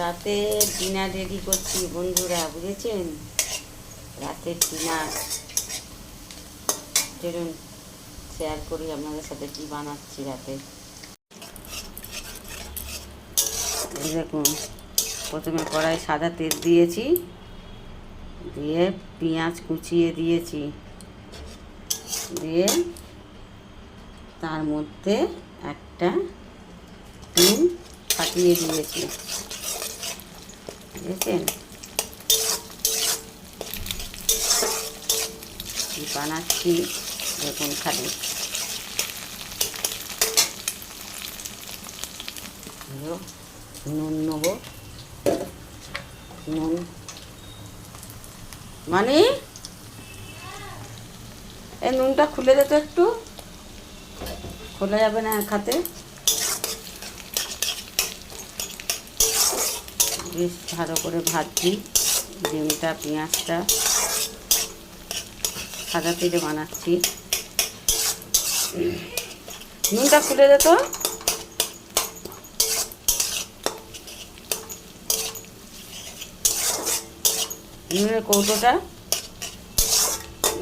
রাতে dinner ready করছি বন্ধুরা, বুঝেছেন? রাতের ডিনার চলুন শেয়ার করি আপনাদের সাথে কি বানাচ্ছি রাতে। দেখুন, প্রথমে কড়াই সাদা তেল দিয়েছি, দিয়ে পেঁয়াজ কুচিয়ে দিয়েছি। দিয়ে তার মধ্যে একটা ডিম ফাটিয়ে দিয়েছি। কি বানাচ্ছি দেখুন খালি নুন নেব নুন মানে এই নুনটা খুলে দে তো একটু খোলা যাবে না এক বেশ ভালো করে ভাজছি। ডিমটা, পেঁয়াজটা সাদা তেলে বানাচ্ছি। নুনটা খুলে দে তো। নুনের কৌটোটা,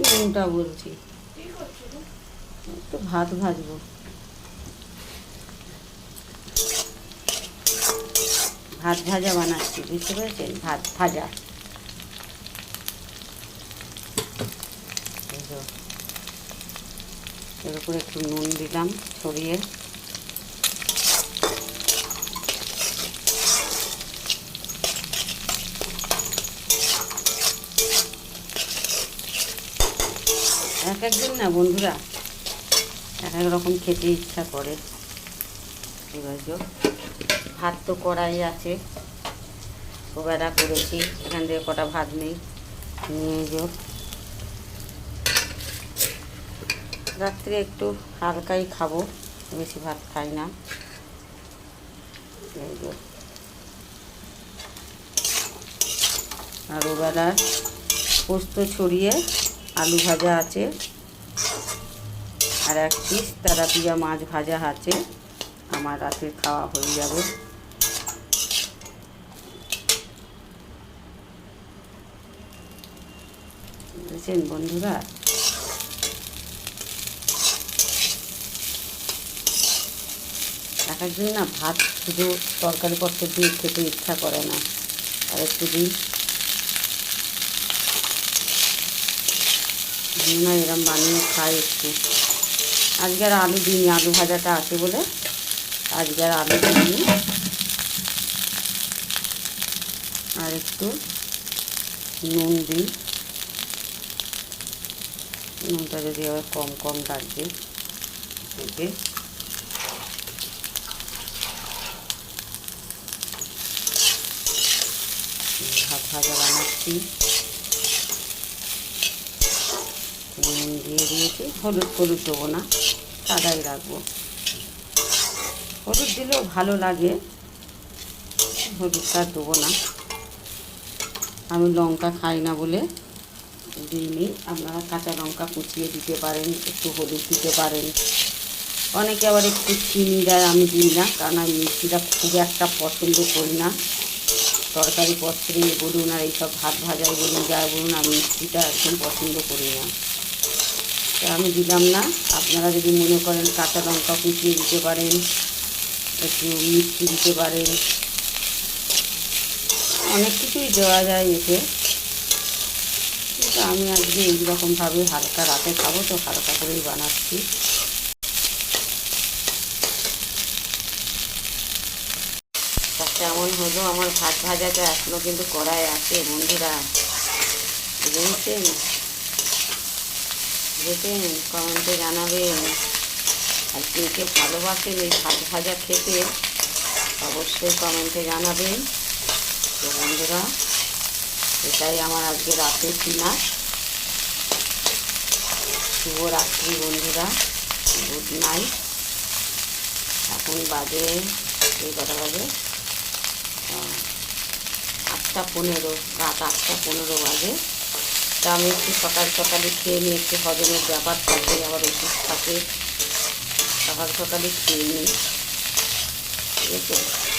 নুনটা বলছি। একটু ভাত ভাজবো। ভাত ভাজা বানাচ্ছি বুঝতে পেরেছেন? ভাত ভাজা। এর উপরে একটু নুন দিলাম ছড়িয়ে। এক একদিন না বন্ধুরা এক এক রকম খেতে ইচ্ছা করে। এবার যো, ভাত তো কড়াই আছে। ওবেলা করেছি। এখান থেকে কটা ভাত নেই। নিয়ে যো রাত্রে একটু হালকাই খাব। বেশি ভাত খাই না। আর ওবেলা পোস্ত ছড়িয়ে আলু ভাজা আছে। আর এক পিস তেলাপিয়া মাছ ভাজা আছে। আমার রাতের খাওয়া হয়ে যাবে। বুঝেছেন বন্ধুরা। এক একদিন না ভাত শুধু তরকারি পত্র দিয়ে খেতে ইচ্ছা করে না। আর একটু দিন না এরম বানিয়ে খাই একটু। আজকে আর আলু দিইনি, আলু ভাজাটা আছে বলে আজকে আর আলু দিইনি। আর একটু নুন দিই। নুনটা যদি আবার কম কম লাগবে ভাজা বানাচ্ছি। নুন দিয়ে দিয়েছি। হলুদ হলুদ দেবো না, সাদাই রাখব। হলুদ দিলেও ভালো লাগে, হলুদটা দেবো না। আমি লঙ্কা খাই না বলে দিইনি আপনারা কাঁচা লঙ্কা কুচিয়ে দিতে পারেন, একটু হলুদ দিতে পারেন। অনেকে আবার একটু চিনি দেয়, আমি দিই না, কারণ আমি মিষ্টিটা খুব একটা পছন্দ করি না। তরকারি পত্রে বলুন আর এইসব ভাত ভাজায় বলুন যা বলুন, আমি মিষ্টিটা একদম পছন্দ করি না। তা আমি দিলাম না। আপনারা যদি মনে করেন কাঁচা লঙ্কা কুচিয়ে দিতে পারেন, একটু মিষ্টি দিতে পারেন। অনেক কিছুই দেওয়া যায় এতে। কিন্তু আমি আজকে এইরকমভাবে হালকা রাতে খাব তো হালকা করেই বানাচ্ছি। তা কেমন হলো? আমার ভাত ভাজাটা এখনও কিন্তু কড়াই আছে, বন্ধুরা। বুঝেছেন? দেখেন কমেন্টে জানাবেন। আর কে কে ভালোবাসেন এই ভাত ভাজা খেতে, অবশ্যই কমেন্টে জানাবেন। তো বন্ধুরা এটাই আমার আজকে রাতের ডিনার। শুভরাত্রি বন্ধুরা, গুড নাইট। এখন বাজে, এই কটা বাজে? আটটা পনেরো, রাত আটটা পনেরো বাজে। তা আমি একটু সকাল সকালে খেয়ে নিই একটু হজমের ব্যাপার থাকে, আবার ওষুধ থাকে। সকাল সকালে খেয়ে নিই। ঠিক আছে